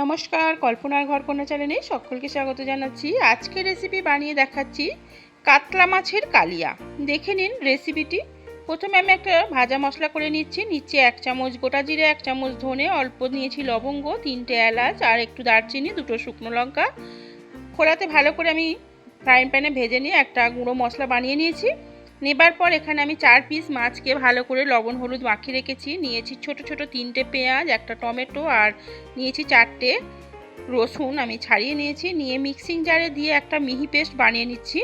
নমস্কার, কল্পনার ঘর কোনো চ্যানেলে সকলকে স্বাগত জানাচ্ছি। আজকে রেসিপি বানিয়ে দেখাচ্ছি কাতলা মাছের কালিয়া। দেখে নিন রেসিপিটি প্রথমে আমি একটা ভাজা মশলা করে নিচ্ছি। নিচে এক চামচ গোটা জিরে, এক চামচ ধনে, অল্প নিয়েছি লবঙ্গ, তিনটে এলাচ, আর একটু দারচিনি, দুটো শুকনো লঙ্কা। খোলাতে ভালো করে আমি ফ্রাইং প্যানে ভেজে নিয়ে একটা গুঁড়ো মশলা বানিয়ে নিয়েছি। নেবার পর এখানে আমি চার পিস মাছকে ভালো করে লবণ, হলুদ মাখিয়ে রেখেছি। নিয়েছি ছোট ছোট তিনটে পেঁয়াজ, একটা টমেটো আর নিয়েছি চারটে রসুন আমি ছাড়িয়ে নিয়েছি। নিয়ে মিক্সিং জারে দিয়ে একটা মিহি পেস্ট বানিয়ে নিচ্ছি।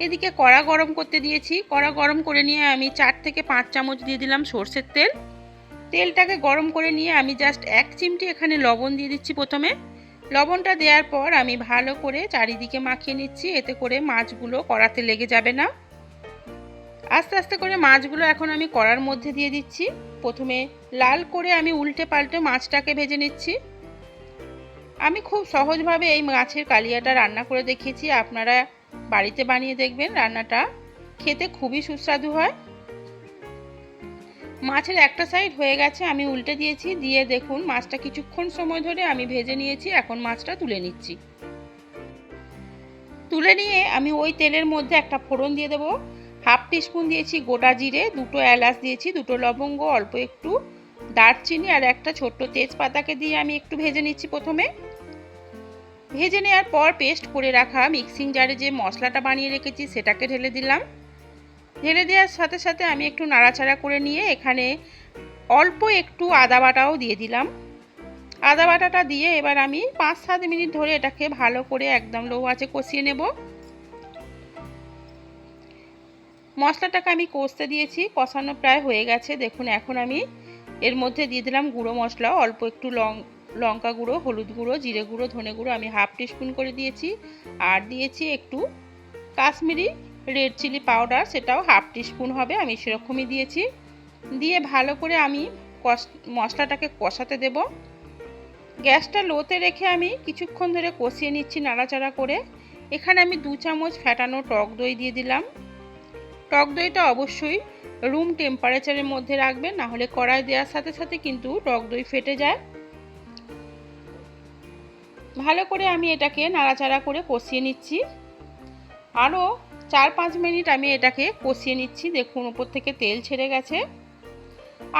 এদিকে কড়া গরম করতে দিয়েছি। কড়া গরম করে নিয়ে আমি চার থেকে পাঁচ চামচ দিয়ে দিলাম সর্ষের তেল। তেলটাকে গরম করে নিয়ে আমি জাস্ট এক চিমটি এখানে লবণ দিয়ে দিচ্ছি প্রথমে। লবণটা দেওয়ার পর আমি ভালো করে চারিদিকে মাখিয়ে নিচ্ছি, এতে করে মাছগুলো কড়াতে লেগে যাবে না। আস্তে আস্তে করে মাছগুলো এখন আমি কড়ার মধ্যে দিয়ে দিচ্ছি। প্রথমে লাল করে আমি উল্টে পাল্টে মাছটাকে ভেজে নিচ্ছি। আমি খুব সহজভাবে এই মাছের কালিয়াটা রান্না করে দেখিয়েছি। আপনারা বাড়িতে বানিয়ে দেখবেন রান্নাটা। খেতে খুবই সুস্বাদু হয়। মাছের একটা সাইড হয়ে গেছে, আমি উল্টে দিয়েছি, দিয়ে দেখুন মাছটা কিছুক্ষণ সময় ধরে আমি ভেজে নিয়েছি, এখন মাছটা তুলে নিচ্ছি। তুলে নিয়ে আমি ওই তেলের মধ্যে একটা ফোড়ন দিয়ে দেবো, হাফ টিস্পুন দিয়েছি গোটা জিরে, দুটো এলাচ দিয়েছি, দুটো লবঙ্গ, অল্প একটু দারচিনি আর একটা ছোট্ট তেজপাতাকে দিয়ে আমি একটু ভেজে নিচ্ছি প্রথমে। ভেজে নেওয়ার পর পেস্ট করে রাখা মিক্সিং জারে যে মশলাটা বানিয়ে রেখেছি, সেটাকে ঢেলে দিলাম। ঢেলে দেওয়ার সাথে সাথে আমি একটু নাড়াচাড়া করে নিয়ে এখানে অল্প একটু আদা বাটাও দিয়ে দিলাম। আদা বাটাটা দিয়ে এবার আমি পাঁচ সাত মিনিট ধরে এটাকে ভালো করে একদম লো আছে কষিয়ে নেব। মশলাটাকে আমি কষতে দিয়েছি, কষানো প্রায় হয়ে গেছে। দেখুন, এখন আমি এর মধ্যে দিয়ে দিলাম গুঁড়ো মশলা, অল্প একটু লং, লঙ্কা গুঁড়ো, হলুদ গুঁড়ো, জিরে গুঁড়ো, ধনে গুঁড়ো আমি হাফ টিস্পুন করে দিয়েছি। আর দিয়েছি একটু কাশ্মীরি রেড চিলি পাউডার সেটাও হাফ টিস্পুন হবে, আমি সেরকমই দিয়েছি। দিয়ে ভালো করে আমি কষ, মশলাটাকে কষাতে দেব। গ্যাসটা লোতে রেখে আমি কিছুক্ষণ ধরে কষিয়ে নিচ্ছি নাড়াচাড়া করে। এখানে আমি দু চামচ ফ্যাটানো টক দই দিয়ে দিলাম। টক দইটা অবশ্যই রুম টেম্পারেচারের মধ্যে রাখবেন নাহলে কড়াই দেওয়ার সাথে সাথে কিন্তু টক দই ফেটে যায়। ভালো করে আমি এটাকে নাড়াচাড়া করে কষিয়ে নিচ্ছি। আরও চার পাঁচ মিনিট আমি এটাকে কষিয়ে নিচ্ছি। দেখুন ওপর থেকে তেল ছেড়ে গেছে।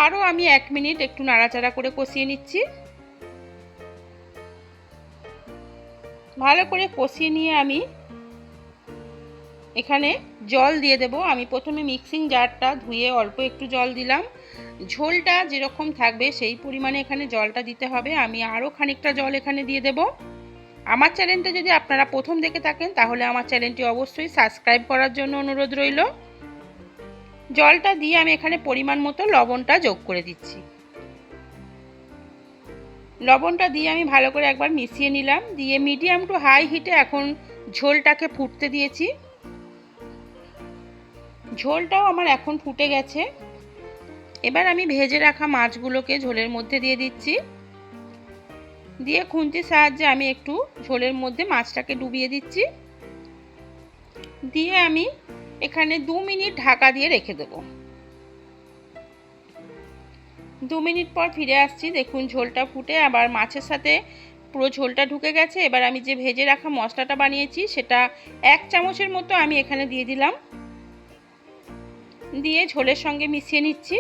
আরও আমি এক মিনিট একটু নাড়াচাড়া করে কষিয়ে নিচ্ছি। ভালো করে কষিয়ে নিয়ে আমি এখানে জল দিয়ে দেব। আমি প্রথমে মিক্সিং জারটা ধুয়ে অল্প একটু জল দিলাম। ঝোলটা যেরকম থাকবে সেই পরিমাণে এখানে জলটা দিতে হবে। আমি আরও খানিকটা জল এখানে দিয়ে দেব। আমার চ্যানেলটা যদি আপনারা প্রথম দেখে থাকেন, তাহলে আমার চ্যানেলটি অবশ্যই সাবস্ক্রাইব করার জন্য অনুরোধ রইল। জলটা দিয়ে আমি এখানে পরিমাণ মতো লবণটা যোগ করে দিচ্ছি। লবণটা দিয়ে আমি ভালো করে একবার মিশিয়ে নিলাম। দিয়ে মিডিয়াম টু হাই হিটে এখন ঝোলটাকে ফুটতে দিয়েছি। ঝোলটাও আমার এখন ফুটে গেছে। এবার আমি ভেজে রাখা মাছগুলোকে ঝোলের মধ্যে দিয়ে দিচ্ছি। দিয়ে খুন্তির সাহায্যে আমি একটু ঝোলের মধ্যে মাছটাকে ডুবিয়ে দিচ্ছি। দিয়ে আমি এখানে দু মিনিট ঢাকা দিয়ে রেখে দেব। দু মিনিট পর ফিরে আসছি। দেখুন, ঝোলটা ফুটে আবার মাছের সাথে পুরো ঝোলটা ঢুকে গেছে। এবার আমি যে ভেজে রাখা মশলাটা বানিয়েছি, সেটা এক চামচের মতো আমি এখানে দিয়ে দিলাম। দিয়ে ঝোলের সঙ্গে মিশিয়ে নিচ্ছি।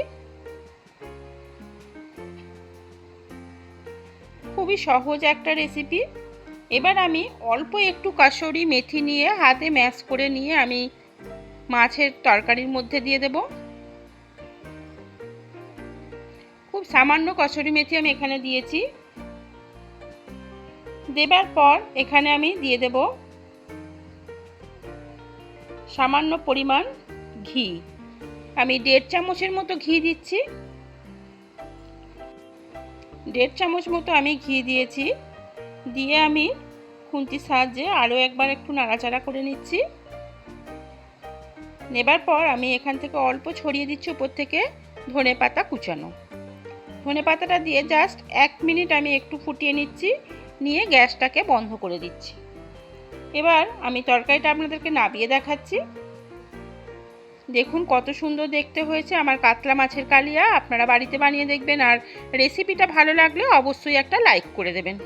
খুবই সহজ একটা রেসিপি এবার আমি অল্প একটু কাসরি মেথি নিয়ে হাতে ম্যাশ করে নিয়ে আমি মাছের তরকারির মধ্যে দিয়ে দেব। খুব সামান্য কসরি মেথি আমি এখানে দিয়েছি। দেবার পর এখানে আমি দিয়ে দেব সামান্য পরিমাণ ঘি। আমি দেড় চামচের মতো ঘি দিচ্ছি। দেড় চামচ মতো আমি ঘি দিয়েছি। দিয়ে আমি খুন্তির সাহায্যে আরও একবার একটু নাড়াচাড়া করে নিচ্ছি। নেবার পর আমি এখান থেকে অল্প ছড়িয়ে দিচ্ছি উপর থেকে ধনে পাতা কুচানো। ধনে পাতাটা দিয়ে জাস্ট এক মিনিট আমি একটু ফুটিয়ে নিচ্ছি, নিয়ে গ্যাসটাকে বন্ধ করে দিচ্ছি। এবার আমি তরকারিটা আপনাদেরকে নাবিয়ে দেখাচ্ছি। দেখুন কত সুন্দর দেখতে হয়েছে। আমার কাতলা মাছের কালিয়া আপনারা বাড়িতে বানিয়ে দেখবেন। আর রেসিপিটা ভালো লাগলে অবশ্যই একটা লাইক করে দেবেন।